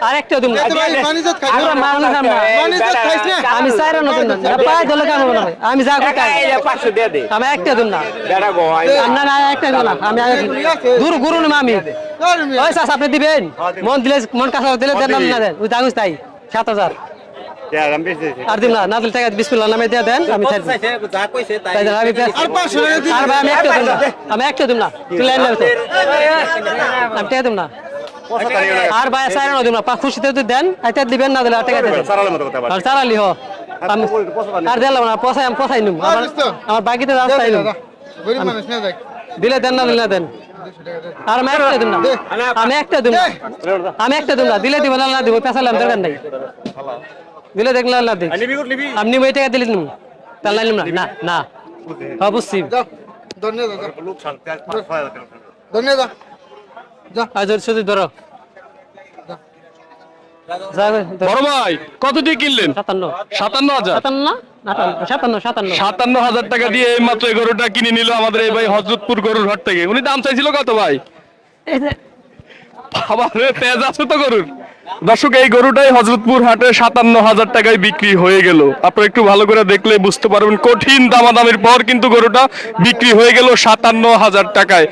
আর একটা দিন না। মানিজত খাইছ পুরা মানুষ আমরা। খাইছ না? আমি চাইরা নতুন না। না, পায়ে ধরলে কেন বলব না? আমি যা করতে পাঁচশো দিয়ে দে। আমি একটা দিন না। বেড়া গো না না একটা দিন না। আমি দূর গুরু না আমি ওই চাষ আপনি দিবেন? মন দিলে মন কাছে দিলে দেন না দেন। ওই দাগুস তাই। সাত হাজার। আর দিন না। না দিলে টাকা বিসমিল্লাহ নামে দিয়ে দেন আমি ছাড় তাই দেন, আমি পেঁয়াজ- আর পাঁচশো টাকা দিন। আর ভাই আমি একটা দিন না। আমি একটা দিন না। তুই লাইন লাগতো আমি টাকা দিন না। আর ভাই সাইরা না দিন না পা খুশিতে তুই দেন আইতে দিবেন না দিলে দেন আর চালালি হ। আমি আর দিলাম না পয়সা আমি পয়সাই নিম আমার আমার বাকিতে না দেখ দিলে দেন না দিলে দেন। আর আমি একটা দিন না। আমি একটা দিন আমি একটা দিন না। দিলে দিব না না দিব। পেছালাম দরকার নাই। দিলে দেখলে না দিক আপনি ওই টাকা দিলে নিম তাহলে নিম না। না না। হ্যাঁ বুঝছি। ধন্যবাদ ধন্যবাদ যা আজ শুধু ধরো। বড় ভাই কত দিয়ে কিনলেন? সাতান্ন। সাতান্ন হাজার? সাতান্ন? হাজার টাকা দিয়ে এই মাত্র এই গরুটা কিনে নিল আমাদের এই ভাই হজরতপুর গরুর হাট থেকে। উনি দাম চাইছিল কত ভাই? আবার তেজ আছে তো গরুর। দর্শক এই গরুটাই হজরতপুর হাটে সাতান্ন হাজার টাকায় বিক্রি হয়ে গেল। আপনারা একটু ভালো করে দেখলে বুঝতে পারবেন কঠিন দামাদামির পর কিন্তু গরুটা বিক্রি হয়ে গেল সাতান্ন হাজার টাকায়।